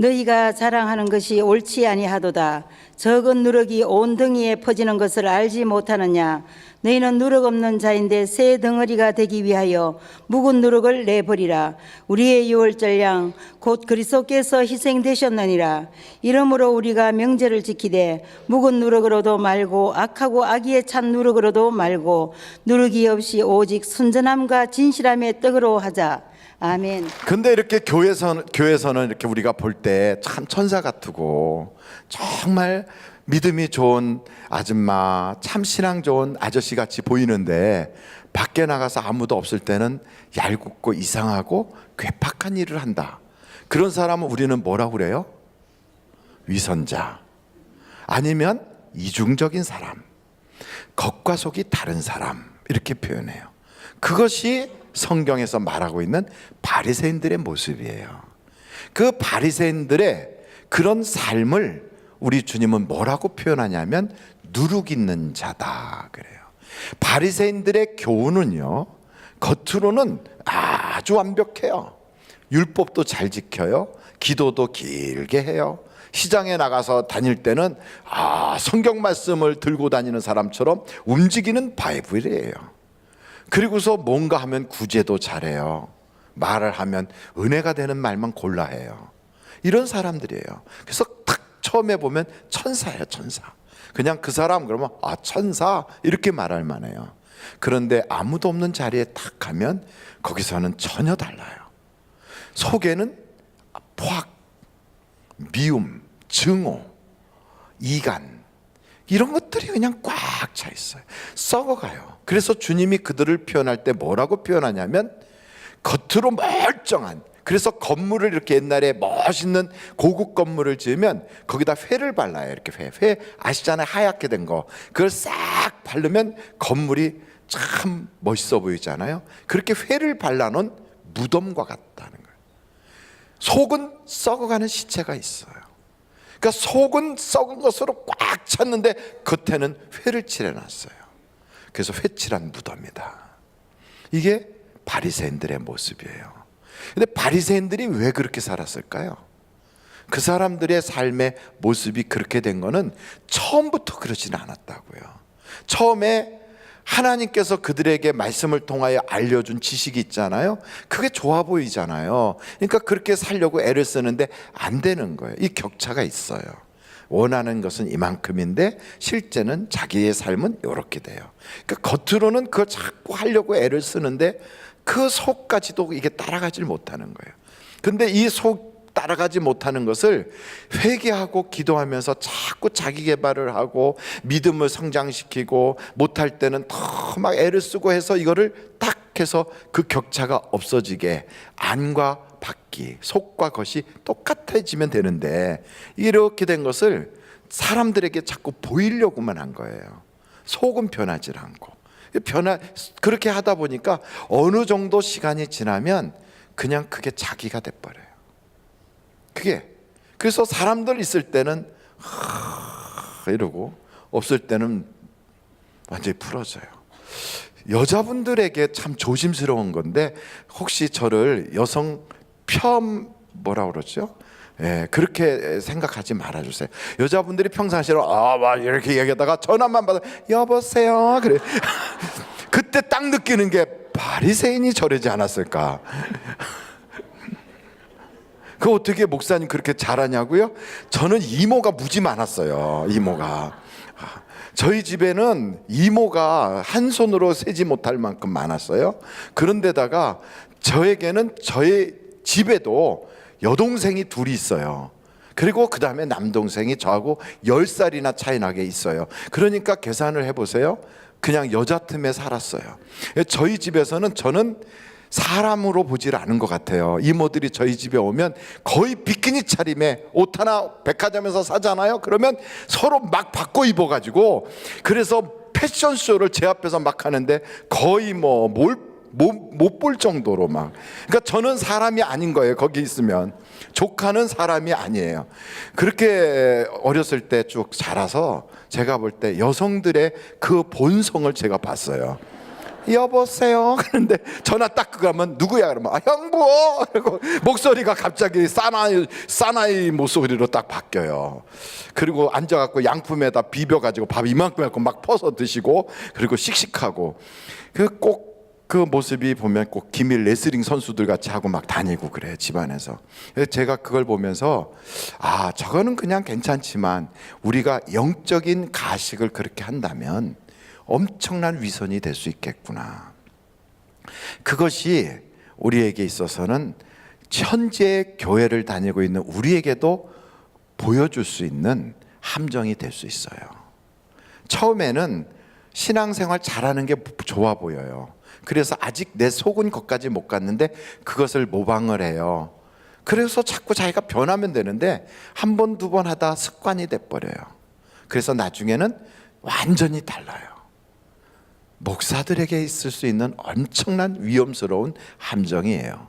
너희가 자랑하는 것이 옳지 아니하도다. 적은 누룩이 온 등이에 퍼지는 것을 알지 못하느냐. 너희는 누룩 없는 자인데 새 덩어리가 되기 위하여 묵은 누룩을 내버리라. 우리의 유월절 양 곧 그리스도께서 희생되셨느니라. 이러므로 우리가 명제를 지키되 묵은 누룩으로도 말고 악하고 악의에 찬 누룩으로도 말고 누룩이 없이 오직 순전함과 진실함의 떡으로 하자. 아멘. 근데 이렇게 교회선 교회에서는 이렇게 우리가 볼 때 참 천사 같고 정말 믿음이 좋은 아줌마, 참 신앙 좋은 아저씨 같이 보이는데 밖에 나가서 아무도 없을 때는 얄궂고 이상하고 괴팍한 일을 한다. 그런 사람은 우리는 뭐라고 그래요? 위선자. 아니면 이중적인 사람. 겉과 속이 다른 사람. 이렇게 표현해요. 그것이 성경에서 말하고 있는 바리새인들의 모습이에요. 그 바리새인들의 그런 삶을 우리 주님은 뭐라고 표현하냐면 누룩 있는 자다 그래요. 바리새인들의 교훈은요. 겉으로는 아주 완벽해요. 율법도 잘 지켜요. 기도도 길게 해요. 시장에 나가서 다닐 때는 아, 성경 말씀을 들고 다니는 사람처럼 움직이는 바이블이에요. 그리고서 뭔가 하면 구제도 잘해요. 말을 하면 은혜가 되는 말만 골라 해요. 이런 사람들이에요. 그래서 딱 처음에 보면 천사예요, 천사. 그냥 그 사람 그러면 아, 천사 이렇게 말할 만해요. 그런데 아무도 없는 자리에 딱 가면 거기서는 전혀 달라요. 속에는 포악, 미움, 증오, 이간 이런 것들이 그냥 꽉 차 있어요. 썩어가요. 그래서 주님이 그들을 표현할 때 뭐라고 표현하냐면 겉으로 멀쩡한 그래서 건물을 이렇게 옛날에 멋있는 고급 건물을 지으면 거기다 회를 발라요. 이렇게 회. 회 아시잖아요. 하얗게 된 거. 그걸 싹 바르면 건물이 참 멋있어 보이잖아요. 그렇게 회를 발라놓은 무덤과 같다는 거예요. 속은 썩어가는 시체가 있어요. 그러니까 속은 썩은 것으로 꽉 찼는데 겉에는 회를 칠해놨어요. 그래서 회칠한 무덤이다. 이게 바리새인들의 모습이에요. 근데 바리새인들이 왜 그렇게 살았을까요? 그 사람들의 삶의 모습이 그렇게 된 거는 처음부터 그러지는 않았다고요. 처음에 하나님께서 그들에게 말씀을 통하여 알려준 지식이 있잖아요. 그게 좋아 보이잖아요. 그러니까 그렇게 살려고 애를 쓰는데 안 되는 거예요. 이 격차가 있어요. 원하는 것은 이만큼인데 실제는 자기의 삶은 이렇게 돼요. 그러니까 겉으로는 그걸 자꾸 하려고 애를 쓰는데 그 속까지도 이게 따라가질 못하는 거예요. 근데 이 속 따라가지 못하는 것을 회개하고 기도하면서 자꾸 자기 개발을 하고 믿음을 성장시키고 못할 때는 더 막 애를 쓰고 해서 이거를 딱 해서 그 격차가 없어지게 안과 밖이 속과 겉이 똑같아지면 되는데 이렇게 된 것을 사람들에게 자꾸 보이려고만 한 거예요. 속은 변하지 않고 변화 그렇게 하다 보니까 어느 정도 시간이 지나면 그냥 그게 자기가 돼 버려요. 그게 그래서 사람들 있을 때는 하, 이러고 없을 때는 완전히 풀어져요. 여자분들에게 참 조심스러운 건데 혹시 저를 여성 편 뭐라 그러죠? 예, 그렇게 생각하지 말아주세요. 여자분들이 평상시로 아, 막 이렇게 얘기하다가 전화만 받아 여보세요. 그래. 그때 딱 느끼는 게 바리새인이 저러지 않았을까? 그 어떻게 목사님 그렇게 잘하냐고요? 저는 이모가 무지 많았어요. 이모가. 저희 집에는 이모가 한 손으로 세지 못할 만큼 많았어요. 그런데다가 저에게는 저의 집에도 여동생이 둘이 있어요. 그리고 그 다음에 남동생이 저하고 열살이나 차이 나게 있어요. 그러니까 계산을 해보세요. 그냥 여자 틈에 살았어요. 저희 집에서는 저는 사람으로 보질 않은 것 같아요. 이모들이 저희 집에 오면 거의 비키니 차림에 옷 하나 백화점에서 사잖아요. 그러면 서로 막 바꿔 입어가지고 그래서 패션쇼를 제 앞에서 막 하는데 거의 뭐뭘못 볼 정도로 막. 그러니까 저는 사람이 아닌 거예요. 거기 있으면 조카는 사람이 아니에요. 그렇게 어렸을 때 쭉 자라서 제가 볼 때 여성들의 그 본성을 제가 봤어요. 여보세요. 그런데 전화 딱 그러면 누구야 그러면 아, 형부. 그리고 목소리가 갑자기 사나이 사나이 목소리로 딱 바뀌어요. 그리고 앉아갖고 양품에다 비벼가지고 밥 이만큼 갖고 막 퍼서 드시고 그리고 씩씩하고 그꼭 그 모습이 보면 꼭 기밀 레슬링 선수들 같이 하고 막 다니고 그래 집안에서. 제가 그걸 보면서 아 저거는 그냥 괜찮지만 우리가 영적인 가식을 그렇게 한다면 엄청난 위선이 될 수 있겠구나. 그것이 우리에게 있어서는 현재 교회를 다니고 있는 우리에게도 보여줄 수 있는 함정이 될 수 있어요. 처음에는 신앙생활 잘하는 게 좋아 보여요. 그래서 아직 내 속은 것까지 못 갔는데 그것을 모방을 해요. 그래서 자꾸 자기가 변하면 되는데 한 번, 두 번 하다 습관이 돼버려요. 그래서 나중에는 완전히 달라요. 목사들에게 있을 수 있는 엄청난 위험스러운 함정이에요.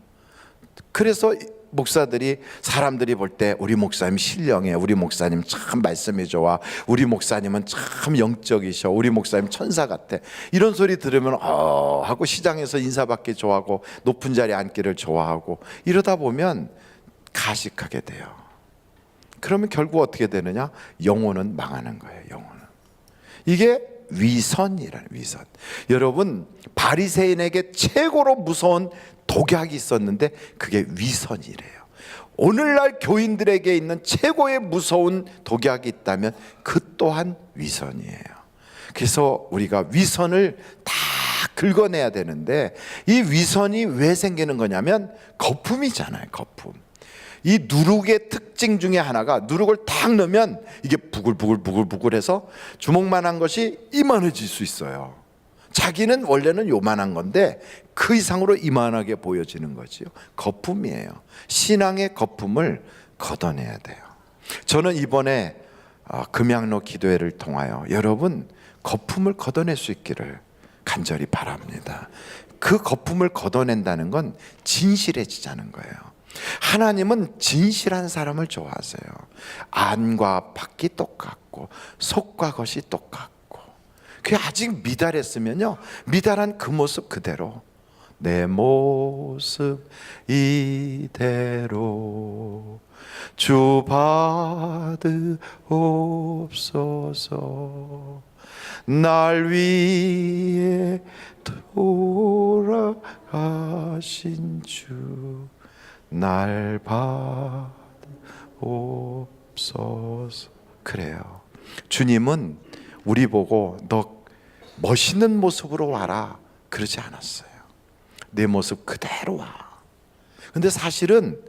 그래서 목사들이 사람들이 볼 때 우리 목사님 신령해, 우리 목사님 참 말씀이 좋아, 우리 목사님은 참 영적이셔, 우리 목사님 천사 같아. 이런 소리 들으면 어 하고 시장에서 인사받기 좋아하고 높은 자리에 앉기를 좋아하고 이러다 보면 가식하게 돼요. 그러면 결국 어떻게 되느냐? 영혼은 망하는 거예요. 영혼은. 이게 위선이라는 위선. 여러분 바리새인에게 최고로 무서운 독약이 있었는데 그게 위선이래요. 오늘날 교인들에게 있는 최고의 무서운 독약이 있다면 그 또한 위선이에요. 그래서 우리가 위선을 다 긁어내야 되는데 이 위선이 왜 생기는 거냐면 거품이잖아요. 거품. 이 누룩의 특징 중에 하나가 누룩을 탁 넣으면 이게 부글부글 부글부글해서 주먹만한 것이 이만해질 수 있어요. 자기는 원래는 요만한 건데 그 이상으로 이만하게 보여지는 거지요. 거품이에요. 신앙의 거품을 걷어내야 돼요. 저는 이번에 어, 금양로 기도회를 통하여 여러분 거품을 걷어낼 수 있기를 간절히 바랍니다. 그 거품을 걷어낸다는 건 진실해지자는 거예요. 하나님은 진실한 사람을 좋아하세요. 안과 밖이 똑같고 속과 겉이 똑같고. 그게 아직 미달했으면요. 미달한 그 모습 그대로 내 모습 이대로. 주 받으옵소서. 날 위해 돌아가신 주 날 받옵소서 그래요 주님은 우리 보고 너 멋있는 모습으로 와라 그러지 않았어요 내 모습 그대로 와 근데 사실은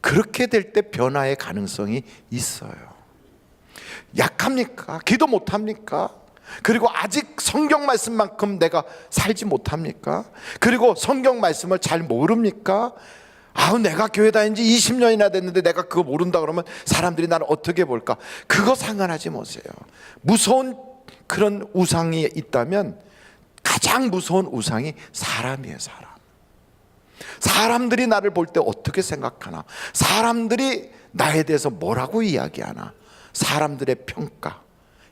그렇게 될 때 변화의 가능성이 있어요 약합니까? 기도 못합니까? 그리고 아직 성경 말씀만큼 내가 살지 못합니까? 그리고 성경 말씀을 잘 모릅니까? 아우 내가 교회 다닌 지 20년이나 됐는데 내가 그거 모른다 그러면 사람들이 나를 어떻게 볼까? 그거 상관하지 마세요. 무서운 그런 우상이 있다면 가장 무서운 우상이 사람이에요, 사람. 사람들이 나를 볼 때 어떻게 생각하나? 사람들이 나에 대해서 뭐라고 이야기하나? 사람들의 평가.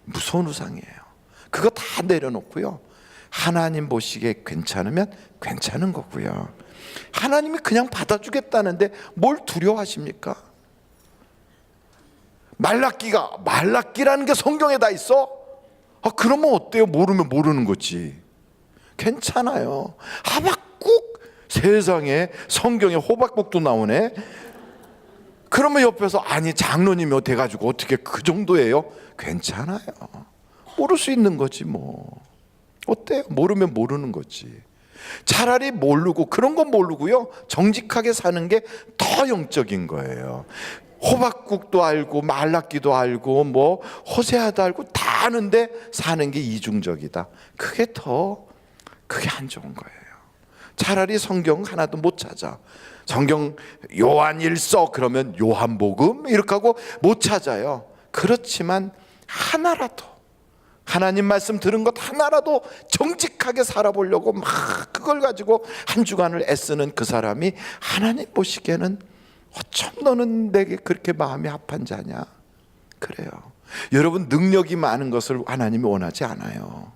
무서운 우상이에요. 그거 다 내려놓고요. 하나님 보시기에 괜찮으면 괜찮은 거고요. 하나님이 그냥 받아주겠다는데 뭘 두려워하십니까? 말라기가 말라기라는 게 성경에 다 있어? 아 그러면 어때요? 모르면 모르는 거지. 괜찮아요. 하박국 세상에 성경에 호박국도 나오네. 그러면 옆에서 아니 장로님이 돼가지고 어떻게 그 정도예요? 괜찮아요. 모를 수 있는 거지 뭐. 어때요? 모르면 모르는 거지. 차라리 모르고 그런 건 모르고요. 정직하게 사는 게 더 영적인 거예요. 호박국도 알고 말랐기도 알고 뭐 호세아도 알고 다 아는데 사는 게 이중적이다. 그게 더 그게 안 좋은 거예요. 차라리 성경 하나도 못 찾아. 성경 요한 일서 그러면 요한복음 이렇게 하고 못 찾아요. 그렇지만 하나라도 하나님 말씀 들은 것 하나라도 정직하게 살아보려고 막 그걸 가지고 한 주간을 애쓰는 그 사람이 하나님 보시기에는 어쩜 너는 내게 그렇게 마음이 합한 자냐? 그래요. 여러분 능력이 많은 것을 하나님이 원하지 않아요.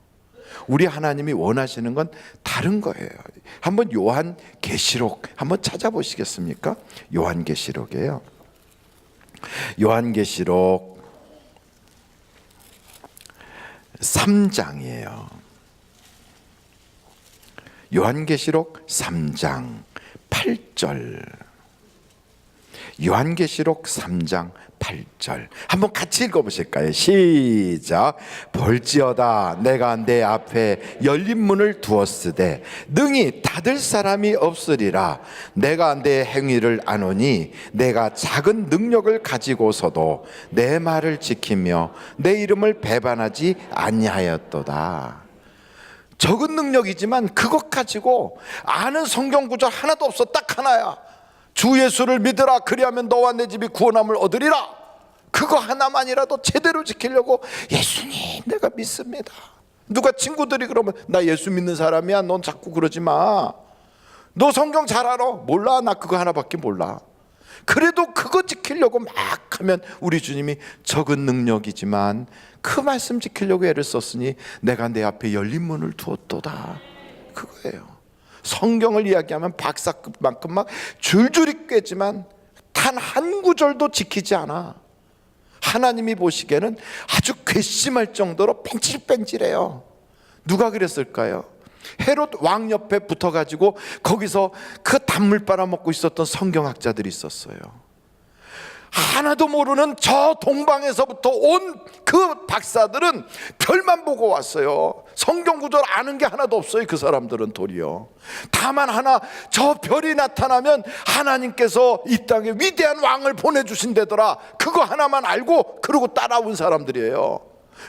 우리 하나님이 원하시는 건 다른 거예요. 한번 요한 계시록 한번 찾아보시겠습니까? 요한 계시록이에요. 요한 계시록 3장이에요. 요한계시록 3장 8절. 요한계시록 3장 8절. 한번 같이 읽어 보실까요? 시작. 볼지어다 내가 내 앞에 열린 문을 두었으되 능히 닫을 사람이 없으리라. 내가 내 행위를 아노니 내가 작은 능력을 가지고서도 내 말을 지키며 내 이름을 배반하지 아니하였도다. 적은 능력이지만 그것 가지고 아는 성경 구절 하나도 없어 딱 하나야 주 예수를 믿으라. 그리하면 너와 내 집이 구원함을 얻으리라. 그거 하나만이라도 제대로 지키려고 예수님 내가 믿습니다. 누가 친구들이 그러면 나 예수 믿는 사람이야? 넌 자꾸 그러지 마 너 성경 잘 알아? 몰라. 나 그거 하나밖에 몰라. 그래도 그거 지키려고 막 하면 우리 주님이 적은 능력이지만 그 말씀 지키려고 애를 썼으니 내가 내 앞에 열린 문을 두었도다. 그거예요. 성경을 이야기하면 박사급만큼 막 줄줄이 꿰지만 단 한 구절도 지키지 않아. 하나님이 보시기에는 아주 괘씸할 정도로 뺀질뺀질해요. 누가 그랬을까요? 헤롯 왕 옆에 붙어가지고 거기서 그 단물 빨아먹고 있었던 성경학자들이 있었어요. 하나도 모르는 저 동방에서부터 온 그 박사들은 별만 보고 왔어요. 성경 구절 아는 게 하나도 없어요. 그 사람들은 도리어. 다만 하나 저 별이 나타나면 하나님께서 이 땅에 위대한 왕을 보내 주신다더라. 그거 하나만 알고 그러고 따라온 사람들이에요.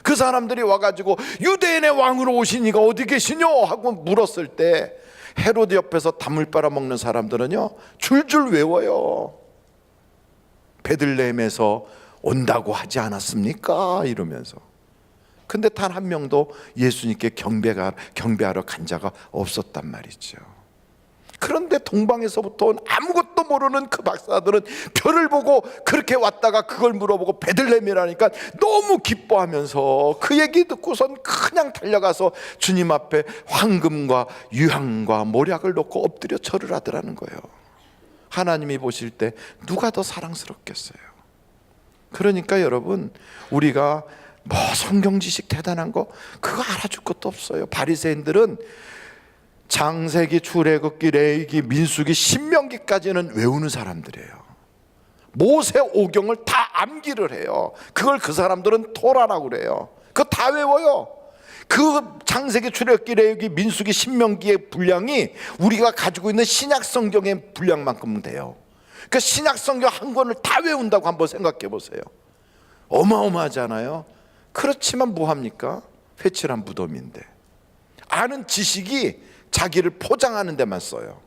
그 사람들이 와가지고 유대인의 왕으로 오신 이가 어디 계시뇨? 하고 물었을 때 헤로드 옆에서 담을 빨아먹는 사람들은요 줄줄 외워요. 베들레헴에서 온다고 하지 않았습니까? 이러면서. 근데 단 한 명도 예수님께 경배가, 경배하러 간 자가 없었단 말이죠. 그런데 동방에서부터 온 아무것도 모르는 그 박사들은 별을 보고 그렇게 왔다가 그걸 물어보고 베들레헴이라니까 너무 기뻐하면서 그 얘기 듣고선 그냥 달려가서 주님 앞에 황금과 유향과 모략을 놓고 엎드려 절을 하더라는 거예요. 하나님이 보실 때 누가 더 사랑스럽겠어요? 그러니까 여러분 우리가 뭐 성경 지식 대단한 거 그거 알아줄 것도 없어요. 바리새인들은 장세기, 출애굽기, 레위기, 민수기, 신명기까지는 외우는 사람들이에요. 모세 오경을 다 암기를 해요. 그걸 그 사람들은 토라라고 그래요. 그거 다 외워요. 그 장세기, 출애굽기, 레위기, 민수기, 신명기의 분량이 우리가 가지고 있는 신약 성경의 분량만큼 돼요. 그 신약 성경 한 권을 다 외운다고 한번 생각해 보세요. 어마어마하잖아요. 그렇지만 뭐 합니까? 회칠한 무덤인데. 아는 지식이 자기를 포장하는 데만 써요.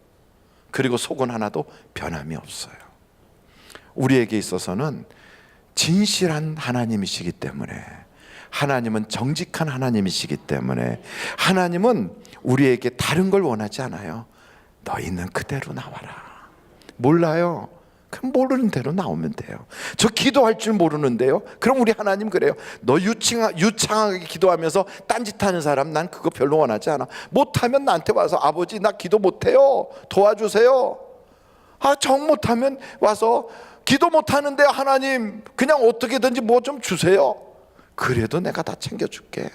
그리고 속은 하나도 변함이 없어요. 우리에게 있어서는 진실한 하나님이시기 때문에 하나님은 정직한 하나님이시기 때문에 하나님은 우리에게 다른 걸 원하지 않아요. 너 있는 그대로 나와라. 몰라요. 그럼 모르는 대로 나오면 돼요. 저 기도할 줄 모르는데요. 그럼 우리 하나님 그래요. 너 유창하, 유창하게 기도하면서 딴짓하는 사람 난 그거 별로 원하지 않아. 못하면 나한테 와서 아버지 나 기도 못해요. 도와주세요. 아 정 못하면 와서 기도 못하는데 하나님 그냥 어떻게든지 뭐 좀 주세요. 그래도 내가 다 챙겨줄게.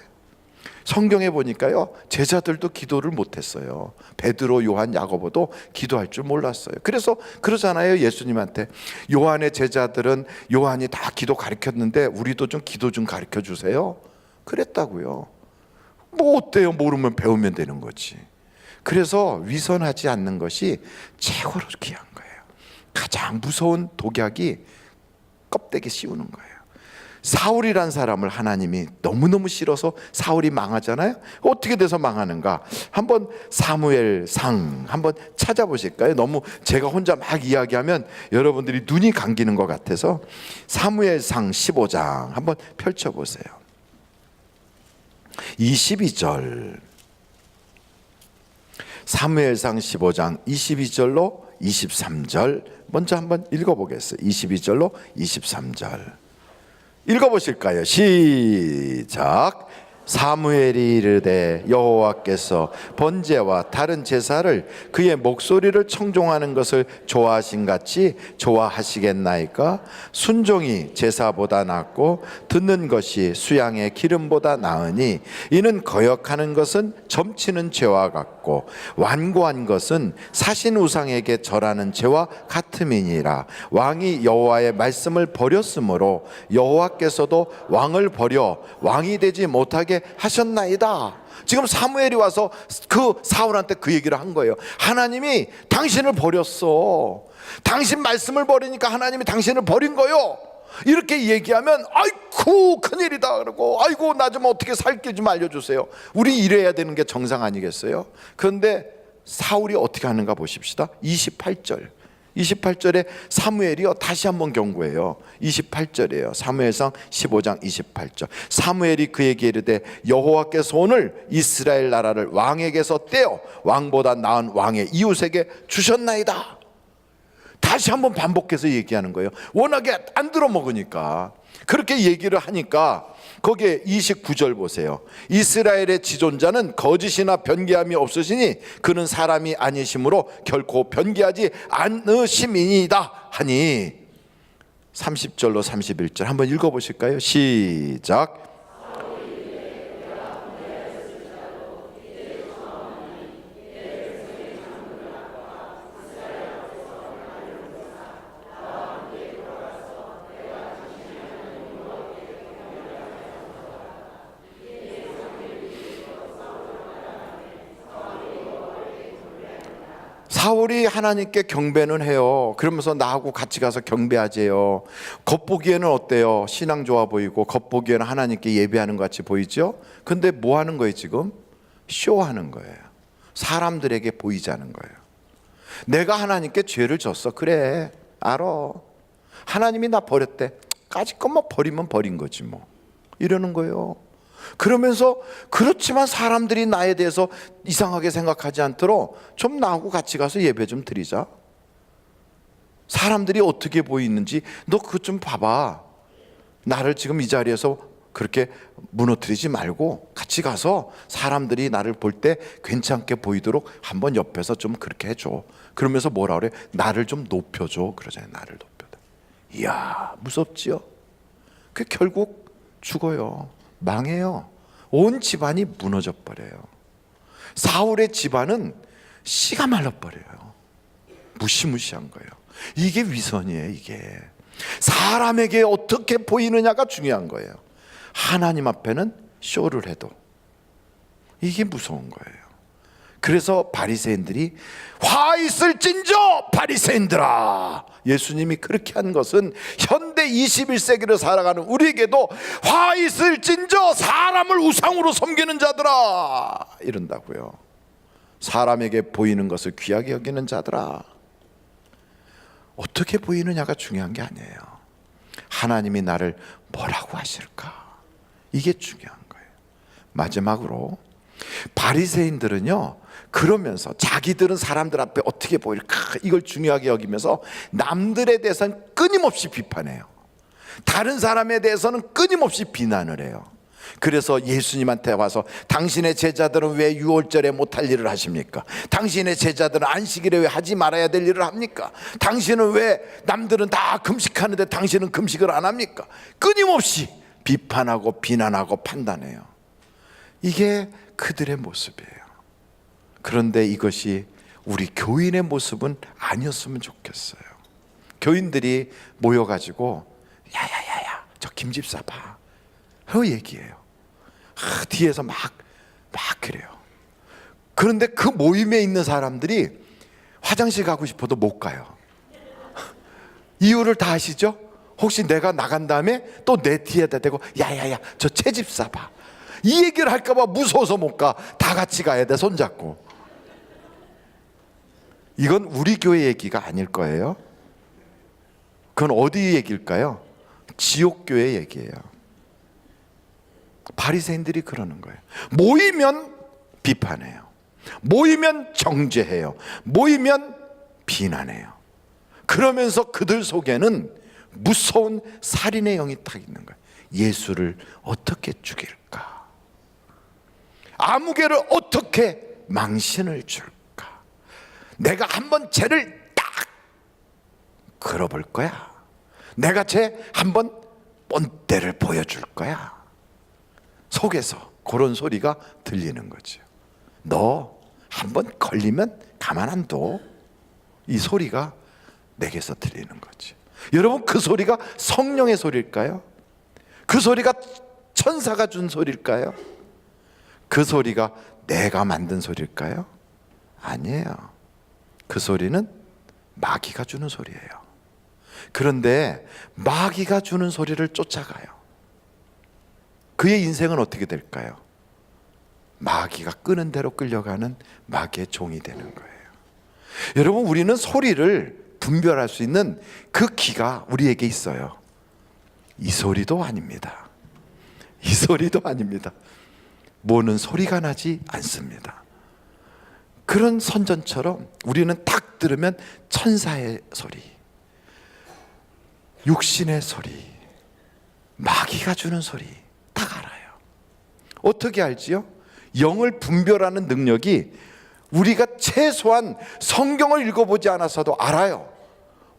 성경에 보니까요 제자들도 기도를 못했어요. 베드로, 요한, 야고보도 기도할 줄 몰랐어요. 그래서 그러잖아요 예수님한테 요한의 제자들은 요한이 다 기도 가르쳤는데 우리도 좀 기도 좀 가르쳐 주세요. 그랬다고요. 뭐 어때요? 모르면 배우면 되는 거지. 그래서 위선하지 않는 것이 최고로 귀한 거예요. 가장 무서운 독약이 껍데기 씌우는 거예요. 사울이란 사람을 하나님이 너무너무 싫어서 사울이 망하잖아요. 어떻게 돼서 망하는가? 한번 사무엘 상 한번 찾아보실까요? 너무 제가 혼자 막 이야기하면 여러분들이 눈이 감기는 것 같아서 사무엘 상 15장 한번 펼쳐 보세요. 22절 사무엘상 15장 22절로 23절 먼저 한번 읽어 보겠어요. 22절로 23절 읽어보실까요? 시작. 사무엘이 이르되 여호와께서 번제와 다른 제사를 그의 목소리를 청종하는 것을 좋아하신 같이 좋아하시겠나이까? 순종이 제사보다 낫고 듣는 것이 수양의 기름보다 나으니 이는 거역하는 것은 점치는 죄와 같고 완고한 것은 사신 우상에게 절하는 죄와 같음이니라. 왕이 여호와의 말씀을 버렸으므로 여호와께서도 왕을 버려 왕이 되지 못하게 하셨나이다. 지금 사무엘이 와서 그 사울한테 그 얘기를 한 거예요. 하나님이 당신을 버렸어. 당신 말씀을 버리니까 하나님이 당신을 버린 거요. 이렇게 얘기하면 아이쿠 큰일이다 그러고 아이고 나 좀 어떻게 살길 좀 알려주세요. 우리 이래야 되는 게 정상 아니겠어요? 그런데 사울이 어떻게 하는가 보십시다. 28절. 28절에 사무엘이요 다시 한번 경고해요. 28절이에요. 사무엘상 15장 28절. 사무엘이 그에게 이르되 여호와께서 오늘 이스라엘 나라를 왕에게서 떼어 왕보다 나은 왕의 이웃에게 주셨나이다. 다시 한번 반복해서 얘기하는 거예요. 워낙에 안 들어 먹으니까. 그렇게 얘기를 하니까 거기에 29절 보세요. 이스라엘의 지존자는 거짓이나 변개함이 없으시니 그는 사람이 아니심으로 결코 변개하지 않으심이니이다 하니 30절로 31절 한번 읽어 보실까요? 시작. 사울이 하나님께 경배는 해요. 그러면서 나하고 같이 가서 경배하재요. 겉보기에는 어때요? 신앙 좋아 보이고 겉보기에는 하나님께 예배하는 것 같이 보이죠? 근데 뭐 하는 거예요, 지금? 쇼하는 거예요. 사람들에게 보이자는 거예요. 내가 하나님께 죄를 졌어. 그래. 알아. 하나님이 나 버렸대. 까짓 것만 버리면 버린 거지 뭐. 이러는 거예요. 그러면서 그렇지만 사람들이 나에 대해서 이상하게 생각하지 않도록 좀 나하고 같이 가서 예배 좀 드리자. 사람들이 어떻게 보이는지 너 그것 좀 봐봐. 나를 지금 이 자리에서 그렇게 무너뜨리지 말고 같이 가서 사람들이 나를 볼 때 괜찮게 보이도록 한번 옆에서 좀 그렇게 해줘. 그러면서 뭐라 그래? 나를 좀 높여줘. 그러잖아요. 나를 높여줘. 이야, 무섭지요? 그 결국 죽어요. 망해요. 온 집안이 무너져 버려요. 사울의 집안은 씨가 말라 버려요. 무시무시한 거예요. 이게 위선이에요, 이게. 사람에게 어떻게 보이느냐가 중요한 거예요. 하나님 앞에는 쇼를 해도 이게 무서운 거예요. 그래서 바리새인들이 화 있을진저 바리새인들아 예수님이 그렇게 한 것은 현대 21세기를 살아가는 우리에게도 화 있을진저 사람을 우상으로 섬기는 자들아 이런다고요. 사람에게 보이는 것을 귀하게 여기는 자들아 어떻게 보이느냐가 중요한 게 아니에요. 하나님이 나를 뭐라고 하실까? 이게 중요한 거예요. 마지막으로 바리새인들은요. 그러면서 자기들은 사람들 앞에 어떻게 보일까 이걸 중요하게 여기면서 남들에 대해서는 끊임없이 비판해요. 다른 사람에 대해서는 끊임없이 비난을 해요. 그래서 예수님한테 와서 당신의 제자들은 왜 유월절에 못할 일을 하십니까? 당신의 제자들은 안식일에 왜 하지 말아야 될 일을 합니까? 당신은 왜 남들은 다 금식하는데 당신은 금식을 안 합니까? 끊임없이 비판하고 비난하고 판단해요. 이게 그들의 모습이에요. 그런데 이것이 우리 교인의 모습은 아니었으면 좋겠어요. 교인들이 모여가지고 야야야야 저 김집사 봐. 그 얘기해요. 아, 뒤에서 막, 막 그래요. 그런데 그 모임에 있는 사람들이 화장실 가고 싶어도 못 가요. 이유를 다 아시죠? 혹시 내가 나간 다음에 또 내 뒤에다 대고 야야야 저 채집사 봐. 이 얘기를 할까봐 무서워서 못 가. 다 같이 가야 돼 손잡고. 이건 우리 교회 얘기가 아닐 거예요. 그건 어디 얘기일까요? 지옥 교회 얘기예요. 바리새인들이 그러는 거예요. 모이면 비판해요. 모이면 정죄해요. 모이면 비난해요. 그러면서 그들 속에는 무서운 살인의 영이 딱 있는 거예요. 예수를 어떻게 죽일까? 아무개를 어떻게 망신을 줄까? 내가 한번 죄를 딱 걸어볼 거야. 내가 죄 한번 본때를 보여줄 거야. 속에서 그런 소리가 들리는 거죠. 너 한번 걸리면 가만 안 둬. 이 소리가 내게서 들리는 거죠. 여러분 그 소리가 성령의 소리일까요? 그 소리가 천사가 준 소리일까요? 그 소리가 내가 만든 소리일까요? 아니에요. 그 소리는 마귀가 주는 소리예요. 그런데 마귀가 주는 소리를 쫓아가요. 그의 인생은 어떻게 될까요? 마귀가 끄는 대로 끌려가는 마귀의 종이 되는 거예요. 여러분, 우리는 소리를 분별할 수 있는 그 기가 우리에게 있어요. 이 소리도 아닙니다. 이 소리도 아닙니다. 뭐는 소리가 나지 않습니다. 그런 선전처럼 우리는 딱 들으면 천사의 소리, 육신의 소리, 마귀가 주는 소리 딱 알아요. 어떻게 알지요? 영을 분별하는 능력이 우리가 최소한 성경을 읽어보지 않아서도 알아요.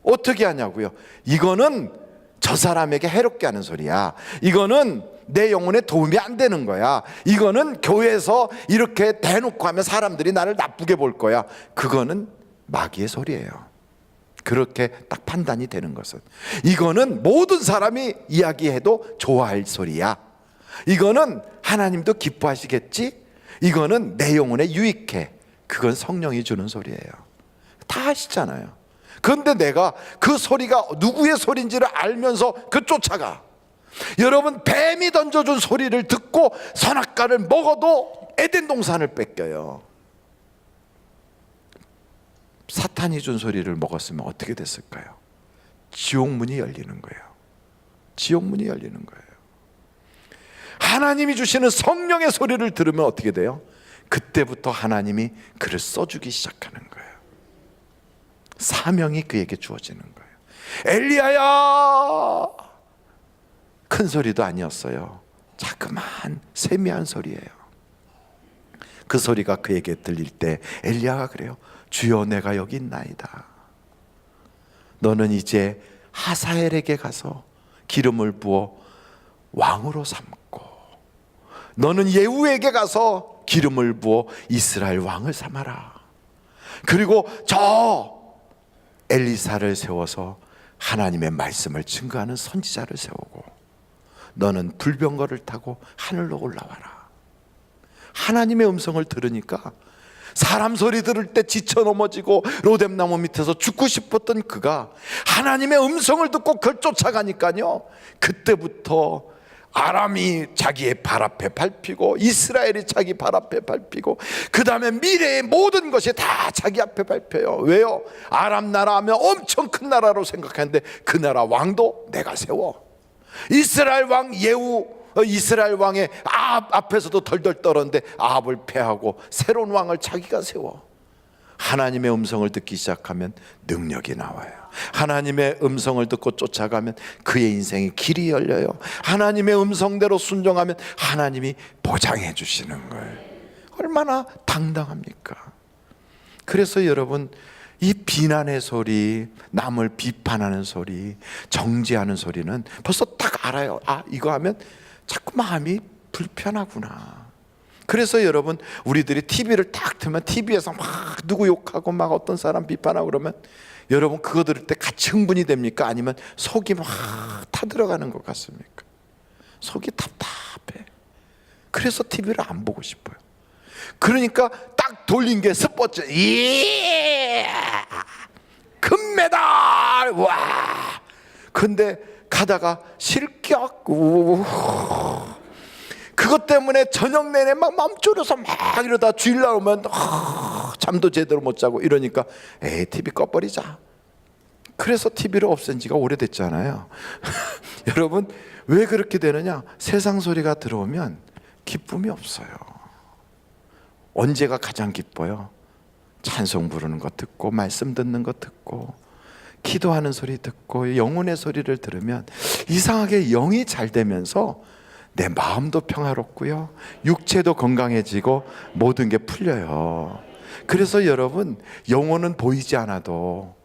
어떻게 하냐고요? 이거는 저 사람에게 해롭게 하는 소리야. 이거는 내 영혼에 도움이 안 되는 거야. 이거는 교회에서 이렇게 대놓고 하면 사람들이 나를 나쁘게 볼 거야. 그거는 마귀의 소리예요. 그렇게 딱 판단이 되는 것은 이거는 모든 사람이 이야기해도 좋아할 소리야. 이거는 하나님도 기뻐하시겠지. 이거는 내 영혼에 유익해. 그건 성령이 주는 소리예요. 다 아시잖아요. 그런데 내가 그 소리가 누구의 소리인지를 알면서 그 쫓아가. 여러분 뱀이 던져준 소리를 듣고 선악과를 먹어도 에덴 동산을 뺏겨요. 사탄이 준 소리를 먹었으면 어떻게 됐을까요? 지옥 문이 열리는 거예요. 지옥 문이 열리는 거예요. 하나님이 주시는 성령의 소리를 들으면 어떻게 돼요? 그때부터 하나님이 그를 써주기 시작하는 거예요. 사명이 그에게 주어지는 거예요. 엘리야야! 큰 소리도 아니었어요. 자그마한 세미한 소리예요. 그 소리가 그에게 들릴 때 엘리야가 그래요. 주여 내가 여기 있나이다. 너는 이제 하사엘에게 가서 기름을 부어 왕으로 삼고 너는 예후에게 가서 기름을 부어 이스라엘 왕을 삼아라. 그리고 저 엘리사를 세워서 하나님의 말씀을 증거하는 선지자를 세우고 너는 불병거를 타고 하늘로 올라와라. 하나님의 음성을 들으니까 사람 소리 들을 때 지쳐 넘어지고 로뎀나무 밑에서 죽고 싶었던 그가 하나님의 음성을 듣고 그걸 쫓아가니까요. 그때부터 아람이 자기의 발 앞에 밟히고 이스라엘이 자기 발 앞에 밟히고 그 다음에 미래의 모든 것이 다 자기 앞에 밟혀요. 왜요? 아람 나라 하면 엄청 큰 나라로 생각하는데 그 나라 왕도 내가 세워. 이스라엘 왕 예후 어, 이스라엘 왕의 아합 앞에서도 덜덜 떨었는데 아합을 패하고 새로운 왕을 자기가 세워. 하나님의 음성을 듣기 시작하면 능력이 나와요. 하나님의 음성을 듣고 쫓아가면 그의 인생의 길이 열려요. 하나님의 음성대로 순종하면 하나님이 보장해 주시는 거예요. 얼마나 당당합니까? 그래서 여러분 이 비난의 소리, 남을 비판하는 소리, 정죄하는 소리는 벌써 딱 알아요. 아, 이거 하면 자꾸 마음이 불편하구나. 그래서 여러분 우리들이 TV를 딱 틀면 TV에서 막 누구 욕하고 막 어떤 사람 비판하고 그러면 여러분 그거 들을 때 같이 흥분이 됩니까? 아니면 속이 막 타들어가는 것 같습니까? 속이 답답해. 그래서 TV를 안 보고 싶어요. 그러니까 딱 돌린 게 스포츠. 예! 금메달! 와! 근데 가다가 실격. 우. 그것 때문에 저녁 내내 막 마음 졸여서 막 이러다 주일 날 오면 하, 잠도 제대로 못 자고 이러니까 에이 TV 꺼버리자. 그래서 TV를 없앤 지가 오래됐잖아요. 여러분 왜 그렇게 되느냐? 세상 소리가 들어오면 기쁨이 없어요. 언제가 가장 기뻐요? 찬송 부르는 거 듣고 말씀 듣는 거 듣고 기도하는 소리 듣고 영혼의 소리를 들으면 이상하게 영이 잘 되면서 내 마음도 평화롭고요. 육체도 건강해지고 모든 게 풀려요. 그래서 여러분, 영혼은 보이지 않아도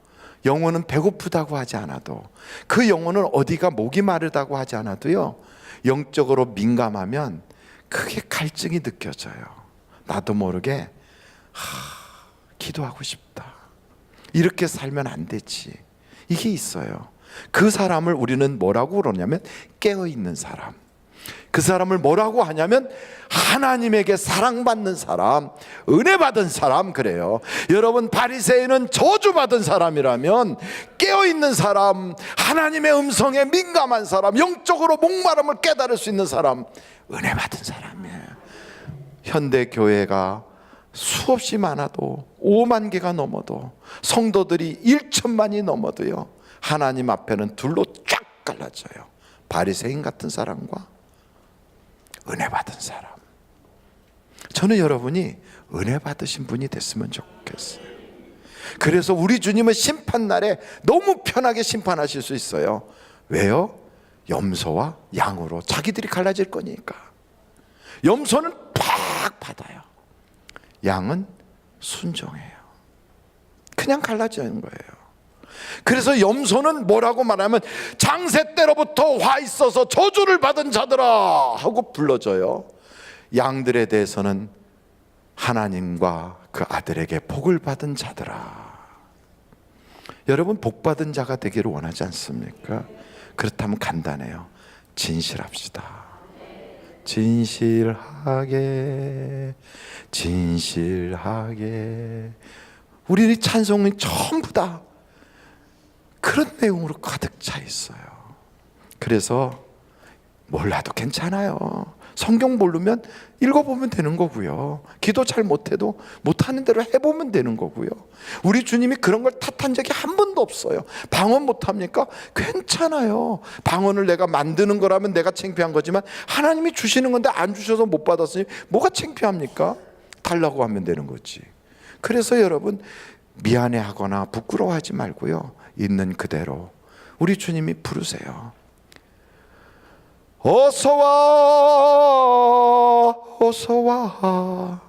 영혼은 배고프다고 하지 않아도 그 영혼은 어디가 목이 마르다고 하지 않아도요. 영적으로 민감하면 크게 갈증이 느껴져요. 나도 모르게 하, 기도하고 싶다. 이렇게 살면 안 되지. 이게 있어요. 그 사람을 우리는 뭐라고 그러냐면 깨어 있는 사람. 그 사람을 뭐라고 하냐면 하나님에게 사랑받는 사람, 은혜 받은 사람 그래요. 여러분 바리새인은 저주받은 사람이라면 깨어 있는 사람, 하나님의 음성에 민감한 사람, 영적으로 목마름을 깨달을 수 있는 사람, 은혜 받은 사람이에요. 현대 교회가 수없이 많아도 5만 개가 넘어도 성도들이 1천만이 넘어도요. 하나님 앞에는 둘로 쫙 갈라져요. 바리새인 같은 사람과 은혜 받은 사람. 저는 여러분이 은혜 받으신 분이 됐으면 좋겠어요. 그래서 우리 주님은 심판 날에 너무 편하게 심판하실 수 있어요. 왜요? 염소와 양으로 자기들이 갈라질 거니까. 염소는 팍 받아요. 양은 순종해요. 그냥 갈라지는 거예요. 그래서 염소는 뭐라고 말하면 장세 때로부터 화 있어서 저주를 받은 자들아 하고 불러줘요. 양들에 대해서는 하나님과 그 아들에게 복을 받은 자들아. 여러분 복 받은 자가 되기를 원하지 않습니까? 그렇다면 간단해요. 진실합시다. 진실하게 진실하게 우리 찬송이 전부 다 그런 내용으로 가득 차 있어요. 그래서 몰라도 괜찮아요. 성경 모르면 읽어보면 되는 거고요. 기도 잘 못해도 못하는 대로 해보면 되는 거고요. 우리 주님이 그런 걸 탓한 적이 한 번도 없어요. 방언 못합니까? 괜찮아요. 방언을 내가 만드는 거라면 내가 창피한 거지만 하나님이 주시는 건데 안 주셔서 못 받았으니 뭐가 창피합니까? 달라고 하면 되는 거지. 그래서 여러분 미안해하거나 부끄러워하지 말고요. 있는 그대로 우리 주님이 부르세요. 어서 와, 어서 와.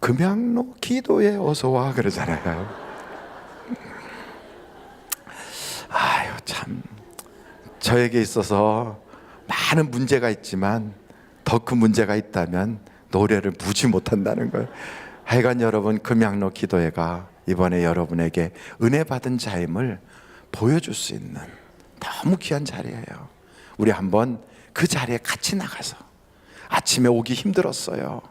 금양로 기도에 어서 와 그러잖아요. 아유 참 저에게 있어서 많은 문제가 있지만 더 큰 문제가 있다면 노래를 무지 못한다는 거예요. 하여간 여러분 금양로 기도회가 이번에 여러분에게 은혜 받은 자임을 보여줄 수 있는 너무 귀한 자리예요. 우리 한번 그 자리에 같이 나가서 아침에 오기 힘들었어요.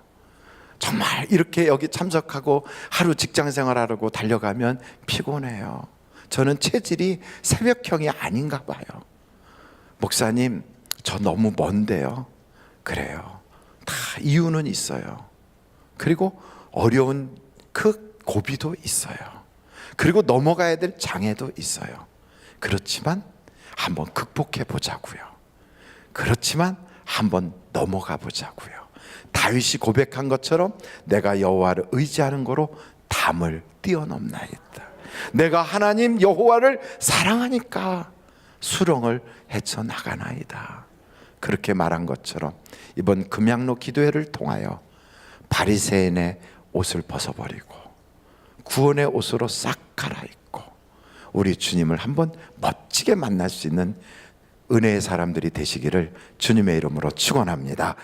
정말 이렇게 여기 참석하고 하루 직장 생활하려고 달려가면 피곤해요. 저는 체질이 새벽형이 아닌가 봐요. 목사님, 저 너무 먼데요. 그래요. 다 이유는 있어요. 그리고 어려운 그 고비도 있어요. 그리고 넘어가야 될 장애도 있어요. 그렇지만 한번 극복해 보자고요. 그렇지만 한번 넘어가 보자고요. 다윗이 고백한 것처럼 내가 여호와를 의지하는 거로 담을 뛰어넘나이다. 내가 하나님 여호와를 사랑하니까 수렁을 헤쳐 나가나이다. 그렇게 말한 것처럼 이번 금양로 기도회를 통하여 바리새인의 옷을 벗어버리고 구원의 옷으로 싹 갈아입고 우리 주님을 한번 멋지게 만날 수 있는 은혜의 사람들이 되시기를 주님의 이름으로 축원합니다.